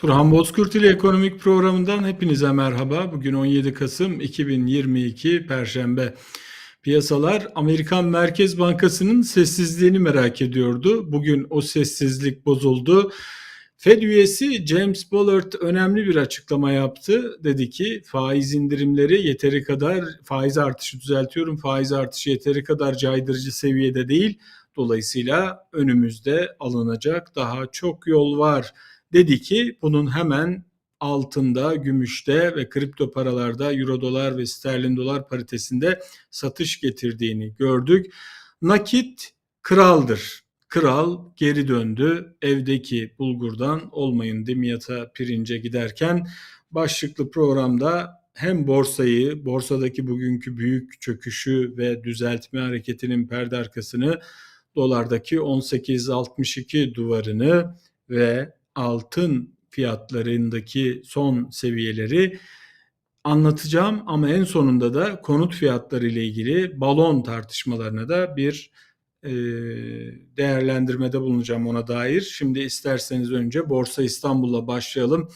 Turhan Bozkurt ile Ekonomik Programı'ndan hepinize merhaba. Bugün 17 Kasım 2022 Perşembe. Piyasalar Amerikan Merkez Bankası'nın sessizliğini merak ediyordu. Bugün o sessizlik bozuldu. Fed üyesi James Bullard önemli bir açıklama yaptı. Dedi ki faiz indirimleri yeteri kadar faiz artışı düzeltiyorum. Faiz artışı yeteri kadar caydırıcı seviyede değil. Dolayısıyla önümüzde alınacak daha çok yol var dedi ki bunun hemen altında, gümüşte ve kripto paralarda euro dolar ve sterlin dolar paritesinde satış getirdiğini gördük. Nakit kraldır. Kral geri döndü. Evdeki bulgurdan olmayın dimyata pirince giderken başlıklı programda hem borsayı, borsadaki bugünkü büyük çöküşü ve düzeltme hareketinin perde arkasını, dolardaki 18.62 duvarını ve altın fiyatlarındaki son seviyeleri anlatacağım ama en sonunda da konut fiyatları ile ilgili balon tartışmalarına da bir e, değerlendirmede bulunacağım ona dair. Şimdi isterseniz önce Borsa İstanbul'la başlayalım.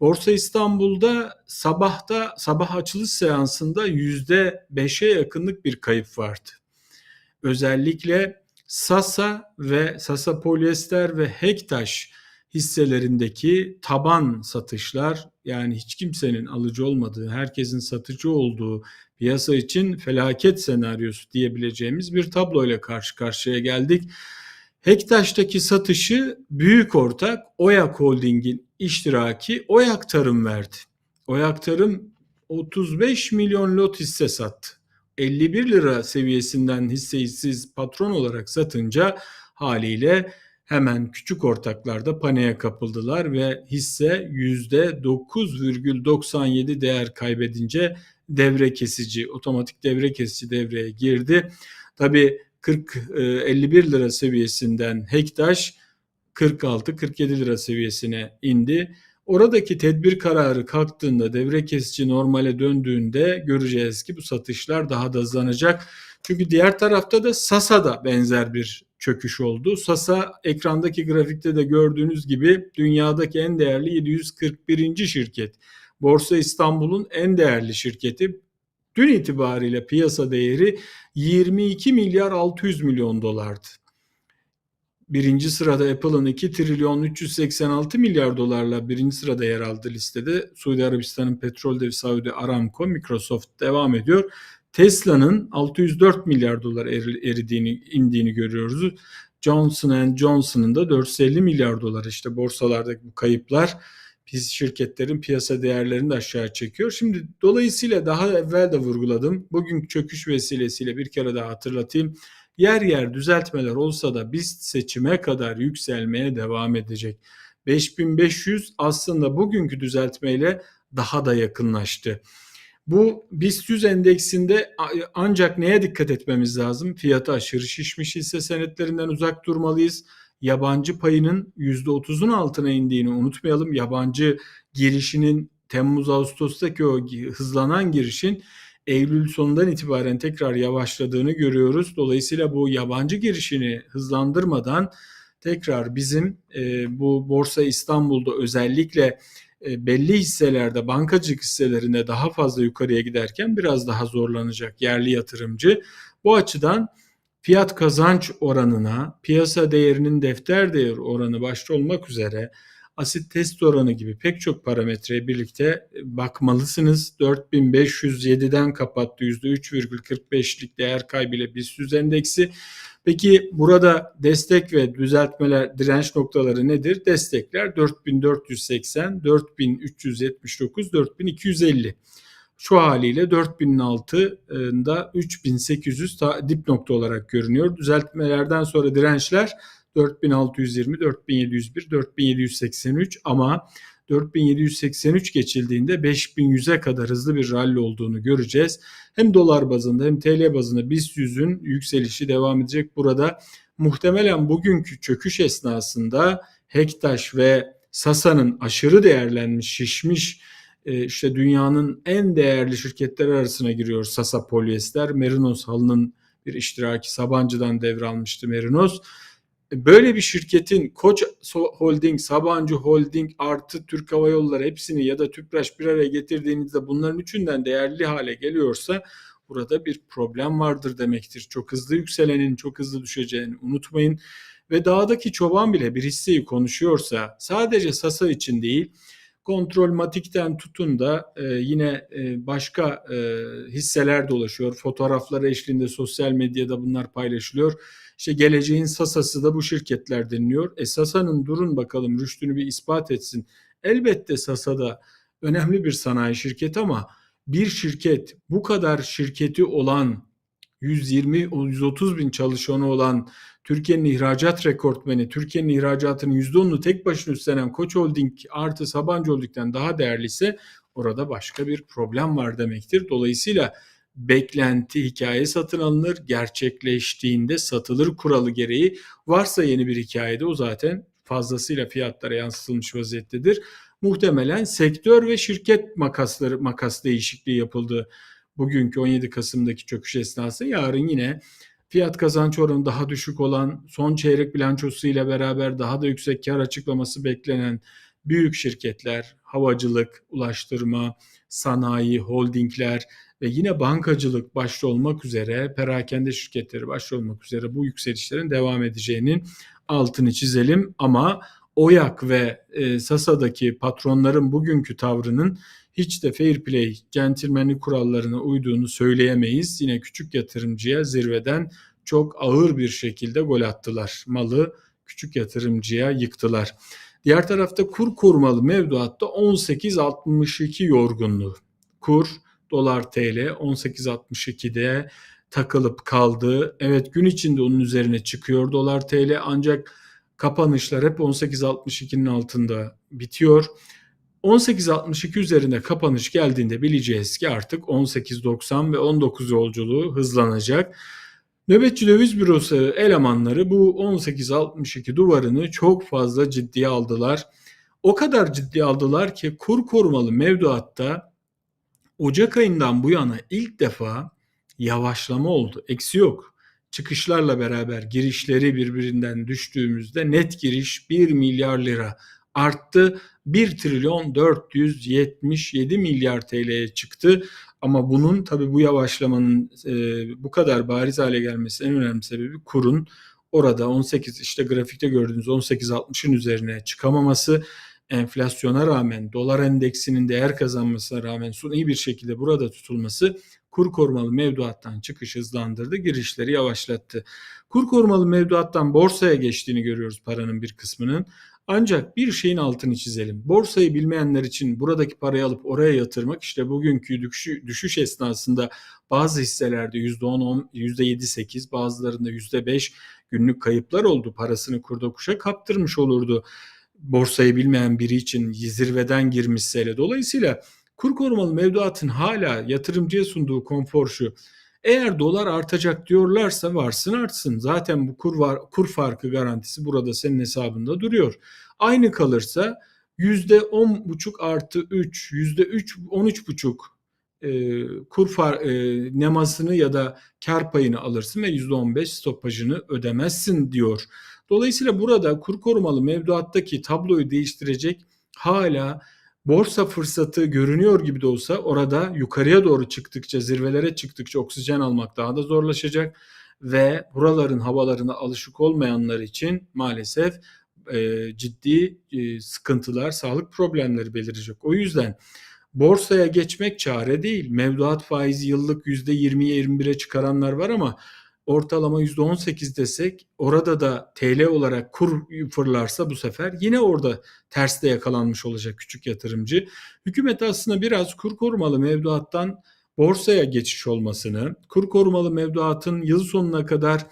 Borsa İstanbul'da sabahta sabah açılış seansında yüzde beşe yakınlık bir kayıp vardı. Özellikle Sasa ve Sasa Polyester ve Hektaş hisselerindeki taban satışlar yani hiç kimsenin alıcı olmadığı, herkesin satıcı olduğu piyasa için felaket senaryosu diyebileceğimiz bir tabloyla karşı karşıya geldik. Hektaş'taki satışı büyük ortak Oyak Holding'in iştiraki Oyak Tarım verdi. Oyak Tarım 35 milyon lot hisse sattı. 51 lira seviyesinden hisseyi siz patron olarak satınca haliyle hemen küçük ortaklarda paniğe kapıldılar ve hisse %9,97 değer kaybedince devre kesici, otomatik devre kesici devreye girdi. Tabi 40 51 lira seviyesinden Hektaş 46-47 lira seviyesine indi. Oradaki tedbir kararı kalktığında devre kesici normale döndüğünde göreceğiz ki bu satışlar daha da hızlanacak. Çünkü diğer tarafta da Sasa'da benzer bir çöküş oldu. Sasa ekrandaki grafikte de gördüğünüz gibi dünyadaki en değerli 741. şirket. Borsa İstanbul'un en değerli şirketi. Dün itibariyle piyasa değeri 22 milyar 600 milyon dolardı. Birinci sırada Apple'ın 2 trilyon 386 milyar dolarla birinci sırada yer aldı listede. Suudi Arabistan'ın petrol devi Saudi Aramco, Microsoft devam ediyor. Tesla'nın 604 milyar dolar eridiğini, indiğini görüyoruz. Johnson Johnson'ın da 450 milyar dolar işte borsalardaki bu kayıplar biz şirketlerin piyasa değerlerini de aşağı çekiyor. Şimdi dolayısıyla daha evvel de vurguladım. Bugün çöküş vesilesiyle bir kere daha hatırlatayım. Yer yer düzeltmeler olsa da biz seçime kadar yükselmeye devam edecek. 5500 aslında bugünkü düzeltmeyle daha da yakınlaştı. Bu BIST 100 endeksinde ancak neye dikkat etmemiz lazım? Fiyatı aşırı şişmiş hisse senetlerinden uzak durmalıyız. Yabancı payının %30'un altına indiğini unutmayalım. Yabancı girişinin Temmuz-Ağustos'taki o hızlanan girişin Eylül sonundan itibaren tekrar yavaşladığını görüyoruz. Dolayısıyla bu yabancı girişini hızlandırmadan tekrar bizim e, bu Borsa İstanbul'da özellikle belli hisselerde bankacılık hisselerinde daha fazla yukarıya giderken biraz daha zorlanacak yerli yatırımcı. Bu açıdan fiyat kazanç oranına, piyasa değerinin defter değer oranı başta olmak üzere asit test oranı gibi pek çok parametreye birlikte e, bakmalısınız. 4507'den kapattı %3,45'lik değer kaybıyla BIST endeksi. Peki burada destek ve düzeltmeler, direnç noktaları nedir? Destekler 4480, 4379, 4250. Şu haliyle 4000'in altında 3800 dip nokta olarak görünüyor. Düzeltmelerden sonra dirençler 4620, 4701, 4783 ama 4783 geçildiğinde 5100'e kadar hızlı bir rally olduğunu göreceğiz. Hem dolar bazında hem TL bazında BIST 100'ün yükselişi devam edecek. Burada muhtemelen bugünkü çöküş esnasında Hektaş ve Sasa'nın aşırı değerlenmiş, şişmiş e, işte dünyanın en değerli şirketler arasına giriyor Sasa Polyester. Merinos halının bir iştiraki Sabancı'dan devralmıştı Merinos Böyle bir şirketin Koç Holding, Sabancı Holding artı Türk Hava Yolları hepsini ya da Tüpraş bir araya getirdiğinizde bunların üçünden değerli hale geliyorsa burada bir problem vardır demektir. Çok hızlı yükselenin çok hızlı düşeceğini unutmayın. Ve dağdaki çoban bile bir hisseyi konuşuyorsa sadece Sasa için değil kontrol matikten tutun da e, yine e, başka e, hisseler dolaşıyor. Fotoğrafları eşliğinde sosyal medyada bunlar paylaşılıyor. İşte geleceğin Sasa'sı da bu şirketler deniliyor. E Sasa'nın durun bakalım rüştünü bir ispat etsin. Elbette Sasa'da önemli bir sanayi şirketi ama bir şirket bu kadar şirketi olan 120-130 bin çalışanı olan Türkiye'nin ihracat rekortmeni, Türkiye'nin ihracatının %10'unu tek başına üstlenen Koç Holding artı Sabancı Holding'den daha değerliyse orada başka bir problem var demektir. Dolayısıyla beklenti hikaye satın alınır, gerçekleştiğinde satılır kuralı gereği varsa yeni bir hikayede o zaten fazlasıyla fiyatlara yansıtılmış vaziyettedir. Muhtemelen sektör ve şirket makasları makas değişikliği yapıldı. Bugünkü 17 Kasım'daki çöküş esnası. Yarın yine fiyat kazanç oranı daha düşük olan son çeyrek bilançosu ile beraber daha da yüksek kar açıklaması beklenen büyük şirketler, havacılık, ulaştırma, sanayi, holdingler ve yine bankacılık başta olmak üzere perakende şirketleri başta olmak üzere bu yükselişlerin devam edeceğinin altını çizelim ama OYAK ve e, SASA'daki patronların bugünkü tavrının hiç de fair play, centilmenlik kurallarına uyduğunu söyleyemeyiz. Yine küçük yatırımcıya zirveden çok ağır bir şekilde gol attılar. Malı küçük yatırımcıya yıktılar. Diğer tarafta kur korumalı mevduatta 18.62 yorgunluğu. Kur dolar TL 18.62'de takılıp kaldı. Evet gün içinde onun üzerine çıkıyor dolar TL ancak kapanışlar hep 18.62'nin altında bitiyor. 18.62 üzerinde kapanış geldiğinde bileceğiz ki artık 18.90 ve 19 yolculuğu hızlanacak. Nöbetçi Döviz Bürosu elemanları bu 18.62 duvarını çok fazla ciddiye aldılar. O kadar ciddiye aldılar ki kur korumalı mevduatta Ocak ayından bu yana ilk defa yavaşlama oldu. Eksi yok. Çıkışlarla beraber girişleri birbirinden düştüğümüzde net giriş 1 milyar lira arttı. 1 trilyon 477 milyar TL'ye çıktı. Ama bunun tabii bu yavaşlamanın e, bu kadar bariz hale gelmesi en önemli sebebi kurun orada 18 işte grafikte gördüğünüz 18.60'ın üzerine çıkamaması enflasyona rağmen dolar endeksinin değer kazanmasına rağmen iyi bir şekilde burada tutulması kur korumalı mevduattan çıkış hızlandırdı, girişleri yavaşlattı. Kur korumalı mevduattan borsaya geçtiğini görüyoruz paranın bir kısmının. Ancak bir şeyin altını çizelim. Borsayı bilmeyenler için buradaki parayı alıp oraya yatırmak işte bugünkü düşüş, düşüş esnasında bazı hisselerde %10, %7-8 bazılarında %5 günlük kayıplar oldu. Parasını kurda kuşa kaptırmış olurdu. Borsayı bilmeyen biri için zirveden girmişse Dolayısıyla kur korumalı mevduatın hala yatırımcıya sunduğu konfor şu. Eğer dolar artacak diyorlarsa varsın artsın. Zaten bu kur var, kur farkı garantisi burada senin hesabında duruyor. Aynı kalırsa yüzde on buçuk artı üç, yüzde üç, on üç buçuk e, kur far, e, nemasını ya da kar payını alırsın ve yüzde on beş stopajını ödemezsin diyor. Dolayısıyla burada kur korumalı mevduattaki tabloyu değiştirecek hala borsa fırsatı görünüyor gibi de olsa orada yukarıya doğru çıktıkça, zirvelere çıktıkça oksijen almak daha da zorlaşacak ve buraların havalarına alışık olmayanlar için maalesef e, ciddi e, sıkıntılar, sağlık problemleri belirecek. O yüzden borsaya geçmek çare değil. Mevduat faizi yıllık %20'ye 21'e çıkaranlar var ama ortalama %18 desek orada da TL olarak kur fırlarsa bu sefer yine orada terste yakalanmış olacak küçük yatırımcı. Hükümet aslında biraz kur korumalı mevduattan borsaya geçiş olmasını, kur korumalı mevduatın yıl sonuna kadar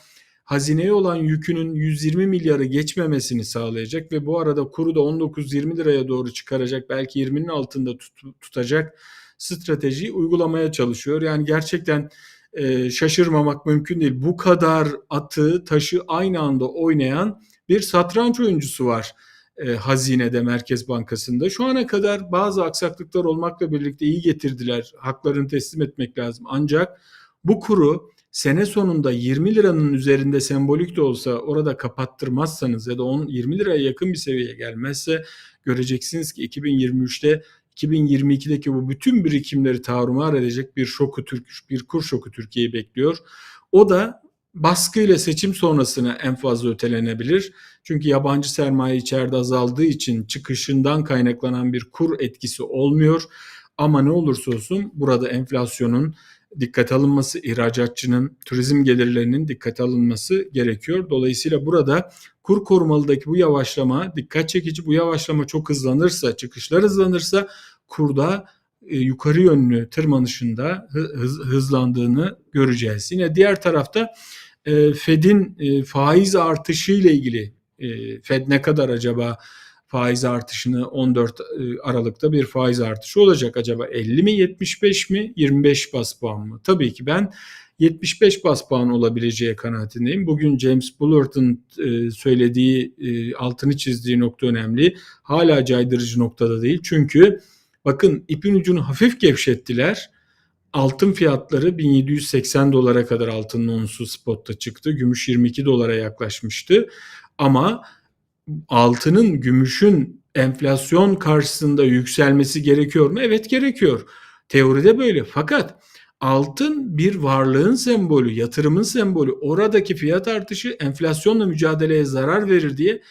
hazineye olan yükünün 120 milyarı geçmemesini sağlayacak ve bu arada kuru da 19-20 liraya doğru çıkaracak belki 20'nin altında tut, tutacak stratejiyi uygulamaya çalışıyor. Yani gerçekten e, şaşırmamak mümkün değil. Bu kadar atı, taşı aynı anda oynayan bir satranç oyuncusu var e, hazinede Merkez Bankası'nda. Şu ana kadar bazı aksaklıklar olmakla birlikte iyi getirdiler. Haklarını teslim etmek lazım. Ancak bu kuru sene sonunda 20 liranın üzerinde sembolik de olsa orada kapattırmazsanız ya da 10 20 liraya yakın bir seviyeye gelmezse göreceksiniz ki 2023'te 2022'deki bu bütün birikimleri tarumar edecek bir şoku Türk bir kur şoku Türkiye'yi bekliyor. O da baskıyla seçim sonrasına en fazla ötelenebilir. Çünkü yabancı sermaye içeride azaldığı için çıkışından kaynaklanan bir kur etkisi olmuyor. Ama ne olursa olsun burada enflasyonun dikkat alınması, ihracatçının turizm gelirlerinin dikkat alınması gerekiyor. Dolayısıyla burada kur korumalıdaki bu yavaşlama dikkat çekici. Bu yavaşlama çok hızlanırsa, çıkışlar hızlanırsa kurda e, yukarı yönlü tırmanışında hız, hızlandığını göreceğiz. Yine diğer tarafta e, Fed'in e, faiz artışı ile ilgili Fed ne kadar acaba faiz artışını 14 e, Aralık'ta bir faiz artışı olacak acaba 50 mi 75 mi 25 bas puan mı? Tabii ki ben 75 bas puan olabileceği kanaatindeyim. Bugün James Bullard'ın e, söylediği, e, altını çizdiği nokta önemli. Hala caydırıcı noktada değil. Çünkü bakın ipin ucunu hafif gevşettiler. Altın fiyatları 1780 dolara kadar altının onsu spotta çıktı. Gümüş 22 dolara yaklaşmıştı. Ama altının, gümüşün enflasyon karşısında yükselmesi gerekiyor mu? Evet gerekiyor. Teoride böyle. Fakat altın bir varlığın sembolü, yatırımın sembolü. Oradaki fiyat artışı enflasyonla mücadeleye zarar verir diye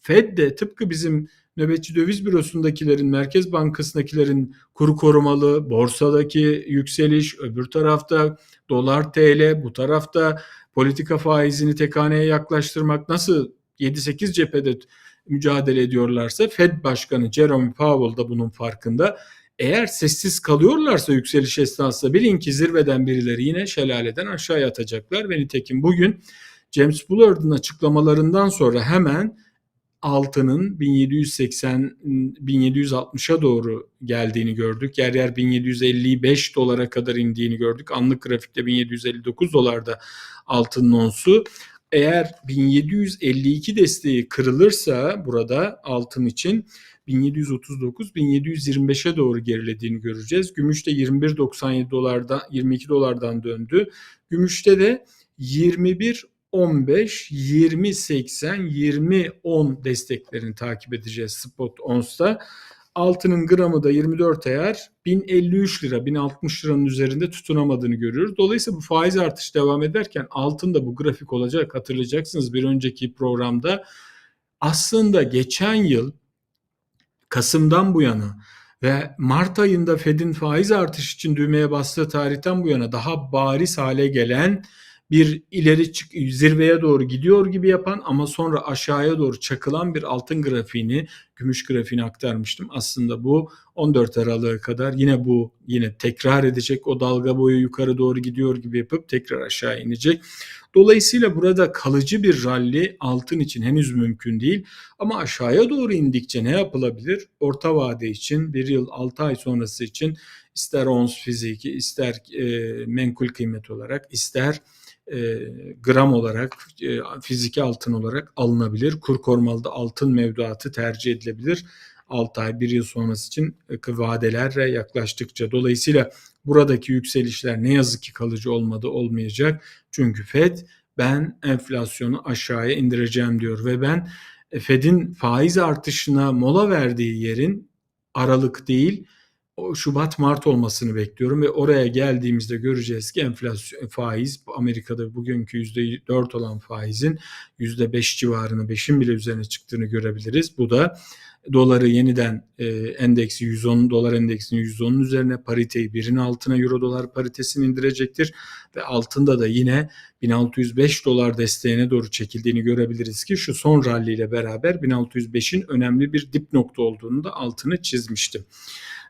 Fed de tıpkı bizim nöbetçi döviz bürosundakilerin, Merkez Bankası'ndakilerin kuru korumalı, borsadaki yükseliş, öbür tarafta dolar TL, bu tarafta politika faizini tek haneye yaklaştırmak nasıl 7-8 cephede mücadele ediyorlarsa Fed Başkanı Jerome Powell da bunun farkında. Eğer sessiz kalıyorlarsa yükseliş esnasında bilin ki zirveden birileri yine şelaleden aşağıya atacaklar. Ve nitekim bugün James Bullard'ın açıklamalarından sonra hemen altının 1780 1760'a doğru geldiğini gördük. Yer yer 1755 dolara kadar indiğini gördük. Anlık grafikte 1759 dolarda altının onsu. Eğer 1752 desteği kırılırsa burada altın için 1739-1725'e doğru gerilediğini göreceğiz. Gümüşte 21.97 dolardan 22 dolardan döndü. Gümüşte de 21 15, 20, 80, 20, 10 desteklerini takip edeceğiz spot ons'ta. Altının gramı da 24 ayar 1053 lira 1060 liranın üzerinde tutunamadığını görüyoruz. Dolayısıyla bu faiz artışı devam ederken altında bu grafik olacak hatırlayacaksınız bir önceki programda. Aslında geçen yıl Kasım'dan bu yana ve Mart ayında Fed'in faiz artışı için düğmeye bastığı tarihten bu yana daha bariz hale gelen bir ileri çık zirveye doğru gidiyor gibi yapan ama sonra aşağıya doğru çakılan bir altın grafiğini, gümüş grafiğini aktarmıştım. Aslında bu 14 Aralık'a kadar yine bu yine tekrar edecek o dalga boyu yukarı doğru gidiyor gibi yapıp tekrar aşağı inecek. Dolayısıyla burada kalıcı bir rally altın için henüz mümkün değil. Ama aşağıya doğru indikçe ne yapılabilir? Orta vade için bir yıl 6 ay sonrası için ister ons fiziki ister e, menkul kıymet olarak ister e, gram olarak e, fiziki altın olarak alınabilir. Kur korumalı altın mevduatı tercih edilebilir. 6 ay 1 yıl sonrası için e, vadelerle yaklaştıkça. Dolayısıyla buradaki yükselişler ne yazık ki kalıcı olmadı olmayacak. Çünkü Fed ben enflasyonu aşağıya indireceğim diyor ve ben e, Fed'in faiz artışına mola verdiği yerin Aralık değil Şubat Mart olmasını bekliyorum ve oraya geldiğimizde göreceğiz ki enflasyon faiz Amerika'da bugünkü %4 olan faizin %5 civarını 5'in bile üzerine çıktığını görebiliriz. Bu da doları yeniden e, endeksi 110 dolar endeksini 110'un üzerine pariteyi birin altına euro dolar paritesini indirecektir ve altında da yine 1605 dolar desteğine doğru çekildiğini görebiliriz ki şu son rally ile beraber 1605'in önemli bir dip nokta olduğunu da altını çizmiştim.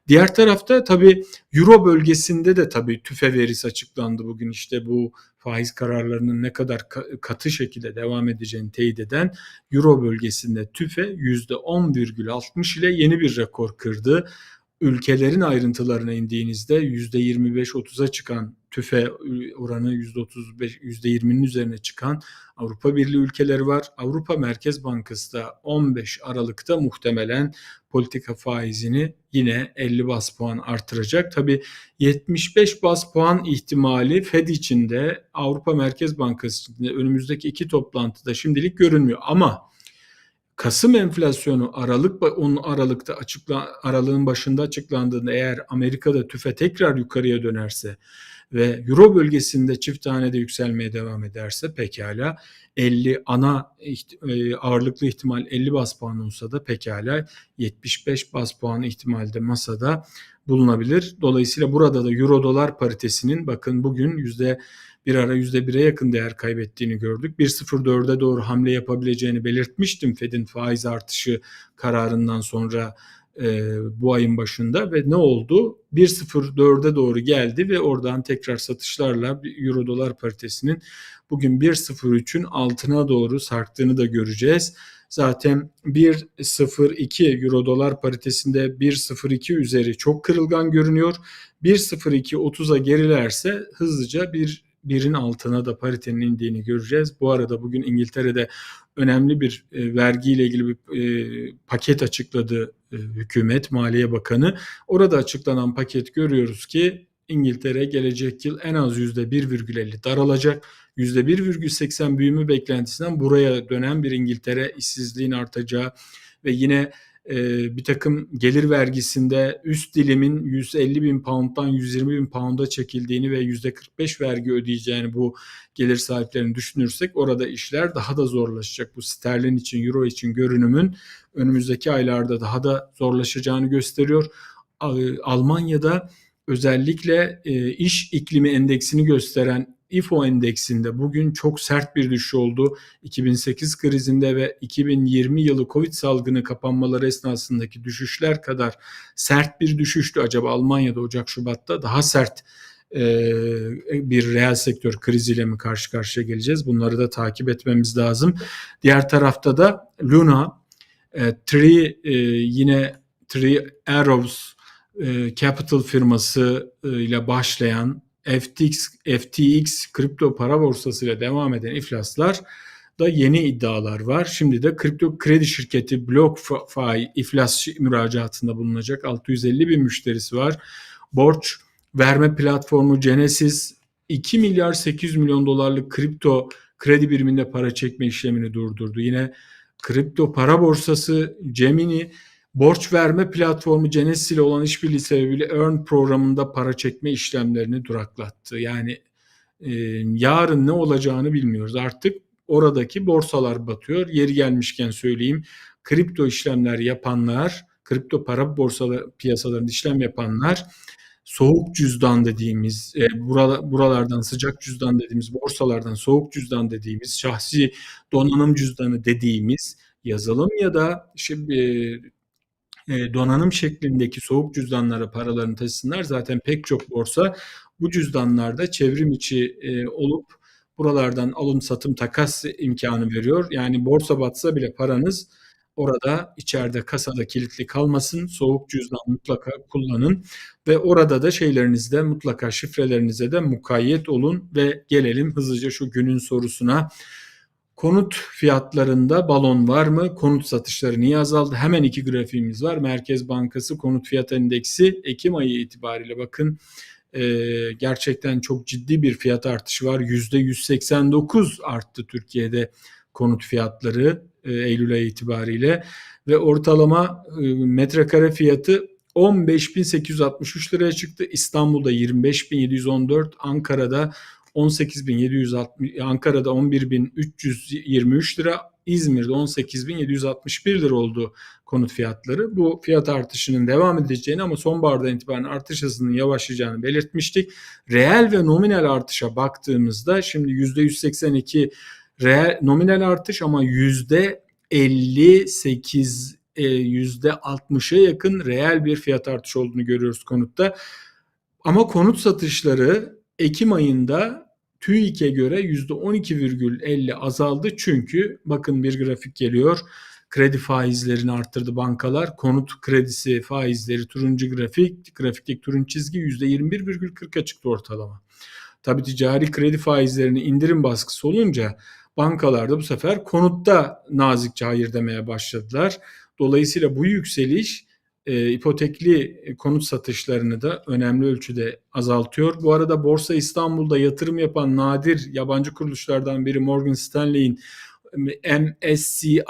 Diğer tarafta tabii Euro bölgesinde de tabii tüfe verisi açıklandı bugün işte bu faiz kararlarının ne kadar katı şekilde devam edeceğini teyit eden Euro bölgesinde tüfe %10,60 ile yeni bir rekor kırdı. Ülkelerin ayrıntılarına indiğinizde %25-30'a çıkan tüfe oranı %35, %20'nin üzerine çıkan Avrupa Birliği ülkeleri var. Avrupa Merkez Bankası da 15 Aralık'ta muhtemelen politika faizini yine 50 bas puan artıracak. Tabi 75 bas puan ihtimali Fed içinde Avrupa Merkez Bankası içinde önümüzdeki iki toplantıda şimdilik görünmüyor ama Kasım enflasyonu Aralık 10 Aralık'ta açıkla aralığın başında açıklandığında eğer Amerika'da tüfe tekrar yukarıya dönerse ve Euro bölgesinde çift tanede yükselmeye devam ederse pekala 50 ana e, ağırlıklı ihtimal 50 bas puan olsa da pekala 75 bas puan ihtimalde masada bulunabilir. Dolayısıyla burada da euro dolar paritesinin bakın bugün yüzde bir ara %1'e yakın değer kaybettiğini gördük. 1.04'e doğru hamle yapabileceğini belirtmiştim Fed'in faiz artışı kararından sonra e, bu ayın başında ve ne oldu? 1.04'e doğru geldi ve oradan tekrar satışlarla euro dolar paritesinin bugün 1.03'ün altına doğru sarktığını da göreceğiz. Zaten 1.02 euro dolar paritesinde 1.02 üzeri çok kırılgan görünüyor. 1.02 30'a gerilerse hızlıca bir birin altına da paritenin indiğini göreceğiz. Bu arada bugün İngiltere'de önemli bir e, vergiyle ilgili bir e, paket açıkladı e, hükümet, Maliye Bakanı. Orada açıklanan paket görüyoruz ki İngiltere gelecek yıl en az %1,50 daralacak. %1,80 büyüme beklentisinden buraya dönen bir İngiltere işsizliğin artacağı ve yine bir takım gelir vergisinde üst dilimin 150 bin pound'dan 120 bin pound'a çekildiğini ve %45 vergi ödeyeceğini bu gelir sahiplerini düşünürsek orada işler daha da zorlaşacak. Bu sterlin için, euro için görünümün önümüzdeki aylarda daha da zorlaşacağını gösteriyor. Almanya'da özellikle e, iş iklimi endeksini gösteren IFO endeksinde bugün çok sert bir düşüş oldu. 2008 krizinde ve 2020 yılı Covid salgını kapanmaları esnasındaki düşüşler kadar sert bir düşüştü. Acaba Almanya'da Ocak Şubat'ta daha sert e, bir reel sektör kriziyle mi karşı karşıya geleceğiz? Bunları da takip etmemiz lazım. Diğer tarafta da Luna, e, Tree e, yine Tree Arrows Capital firması ile başlayan FTX, FTX kripto para borsası ile devam eden iflaslar da yeni iddialar var. Şimdi de kripto kredi şirketi BlockFi iflas müracaatında bulunacak. 650 bin müşterisi var. Borç verme platformu Genesis 2 milyar 800 milyon dolarlık kripto kredi biriminde para çekme işlemini durdurdu. Yine kripto para borsası Gemini borç verme platformu Genesis ile olan işbirliği sebebiyle Earn programında para çekme işlemlerini duraklattı. Yani e, yarın ne olacağını bilmiyoruz. Artık oradaki borsalar batıyor. Yeri gelmişken söyleyeyim. Kripto işlemler yapanlar, kripto para borsaları piyasalarında işlem yapanlar soğuk cüzdan dediğimiz, e, buralardan sıcak cüzdan dediğimiz, borsalardan soğuk cüzdan dediğimiz, şahsi donanım cüzdanı dediğimiz yazılım ya da şimdi e, donanım şeklindeki soğuk cüzdanlara paralarını taşısınlar. Zaten pek çok borsa bu cüzdanlarda çevrim içi e, olup buralardan alım satım takas imkanı veriyor. Yani borsa batsa bile paranız orada içeride kasada kilitli kalmasın. Soğuk cüzdan mutlaka kullanın ve orada da şeylerinizde mutlaka şifrelerinize de mukayyet olun ve gelelim hızlıca şu günün sorusuna. Konut fiyatlarında balon var mı? Konut satışları niye azaldı? Hemen iki grafiğimiz var. Merkez Bankası konut fiyat endeksi Ekim ayı itibariyle bakın e, gerçekten çok ciddi bir fiyat artışı var. %189 arttı Türkiye'de konut fiyatları e, Eylül ayı itibariyle ve ortalama e, metrekare fiyatı 15.863 liraya çıktı. İstanbul'da 25.714, Ankara'da 18.760 Ankara'da 11.323 lira, İzmir'de 18.761 lira oldu konut fiyatları. Bu fiyat artışının devam edeceğini ama sonbahardan itibaren artış hızının yavaşlayacağını belirtmiştik. Reel ve nominal artışa baktığımızda şimdi %182 reel nominal artış ama %58 %60'a e, yakın reel bir fiyat artışı olduğunu görüyoruz konutta. Ama konut satışları Ekim ayında TÜİK'e göre %12,50 azaldı çünkü bakın bir grafik geliyor. kredi faizlerini arttırdı bankalar. Konut kredisi faizleri turuncu grafik, grafikteki turuncu çizgi %21,40'a çıktı ortalama. Tabii ticari kredi faizlerini indirim baskısı olunca bankalarda bu sefer konutta nazikçe hayır demeye başladılar. Dolayısıyla bu yükseliş e, ipotekli konut satışlarını da önemli ölçüde azaltıyor. Bu arada Borsa İstanbul'da yatırım yapan nadir yabancı kuruluşlardan biri Morgan Stanley'in MSCI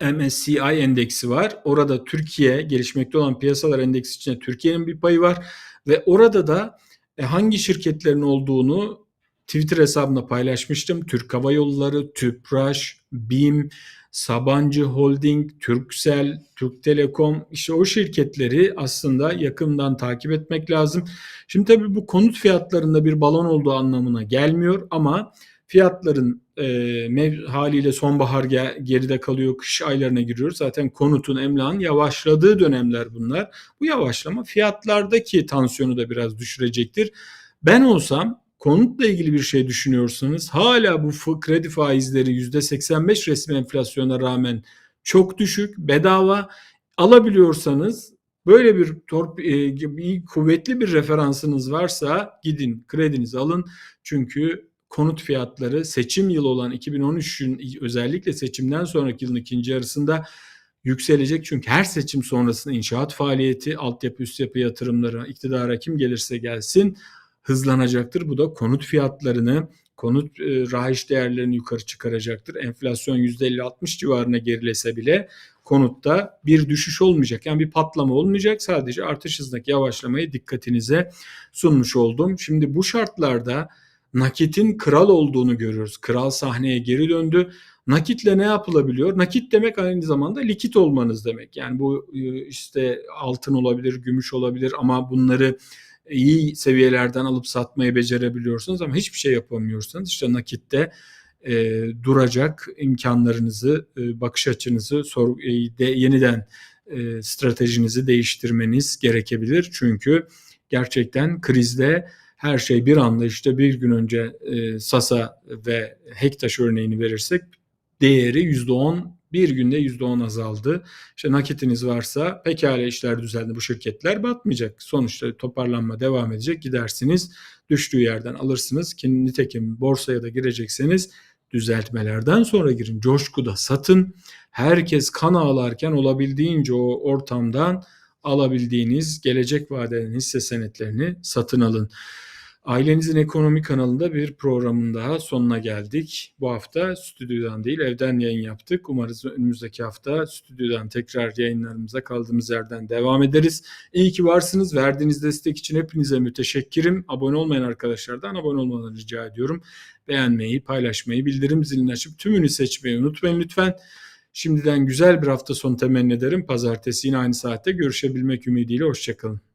MSCI endeksi var. Orada Türkiye gelişmekte olan piyasalar endeksi içinde Türkiye'nin bir payı var ve orada da e, hangi şirketlerin olduğunu Twitter hesabımda paylaşmıştım. Türk Hava Yolları, Tüpraş, BİM, Sabancı Holding, Türksel, Türk Telekom işte o şirketleri aslında yakından takip etmek lazım. Şimdi tabii bu konut fiyatlarında bir balon olduğu anlamına gelmiyor ama fiyatların e, haliyle sonbahar geride kalıyor, kış aylarına giriyoruz. Zaten konutun, emlakın yavaşladığı dönemler bunlar. Bu yavaşlama fiyatlardaki tansiyonu da biraz düşürecektir. Ben olsam konutla ilgili bir şey düşünüyorsanız hala bu kredi faizleri %85 resmi enflasyona rağmen çok düşük, bedava alabiliyorsanız böyle bir torp e, kuvvetli bir referansınız varsa gidin kredinizi alın. Çünkü konut fiyatları seçim yılı olan 2013'ün özellikle seçimden sonraki yılın ikinci yarısında yükselecek. Çünkü her seçim sonrasında inşaat faaliyeti, altyapı, üst yapı yatırımları, iktidara kim gelirse gelsin hızlanacaktır. Bu da konut fiyatlarını, konut e, rahiç değerlerini yukarı çıkaracaktır. Enflasyon %50-60 civarına gerilese bile konutta bir düşüş olmayacak. Yani bir patlama olmayacak. Sadece artış hızındaki yavaşlamayı dikkatinize sunmuş oldum. Şimdi bu şartlarda nakitin kral olduğunu görüyoruz. Kral sahneye geri döndü. Nakitle ne yapılabiliyor? Nakit demek aynı zamanda likit olmanız demek. Yani bu e, işte altın olabilir, gümüş olabilir ama bunları iyi seviyelerden alıp satmayı becerebiliyorsunuz ama hiçbir şey yapamıyorsanız işte nakitte e, duracak imkanlarınızı, e, bakış açınızı sor, e, de, yeniden e, stratejinizi değiştirmeniz gerekebilir. Çünkü gerçekten krizde her şey bir anda işte bir gün önce e, Sasa ve Hektaş örneğini verirsek değeri %10 bir günde %10 azaldı. İşte nakitiniz varsa pekala işler düzeldi bu şirketler batmayacak. Sonuçta toparlanma devam edecek gidersiniz düştüğü yerden alırsınız ki nitekim borsaya da girecekseniz düzeltmelerden sonra girin. Coşkuda satın. Herkes kan ağlarken olabildiğince o ortamdan alabildiğiniz gelecek vadeden hisse senetlerini satın alın. Ailenizin Ekonomi kanalında bir programın daha sonuna geldik. Bu hafta stüdyodan değil evden yayın yaptık. Umarız önümüzdeki hafta stüdyodan tekrar yayınlarımıza kaldığımız yerden devam ederiz. İyi ki varsınız. Verdiğiniz destek için hepinize müteşekkirim. Abone olmayan arkadaşlardan abone olmalarını rica ediyorum. Beğenmeyi, paylaşmayı, bildirim zilini açıp tümünü seçmeyi unutmayın lütfen. Şimdiden güzel bir hafta sonu temenni ederim. Pazartesi yine aynı saatte görüşebilmek ümidiyle. Hoşçakalın.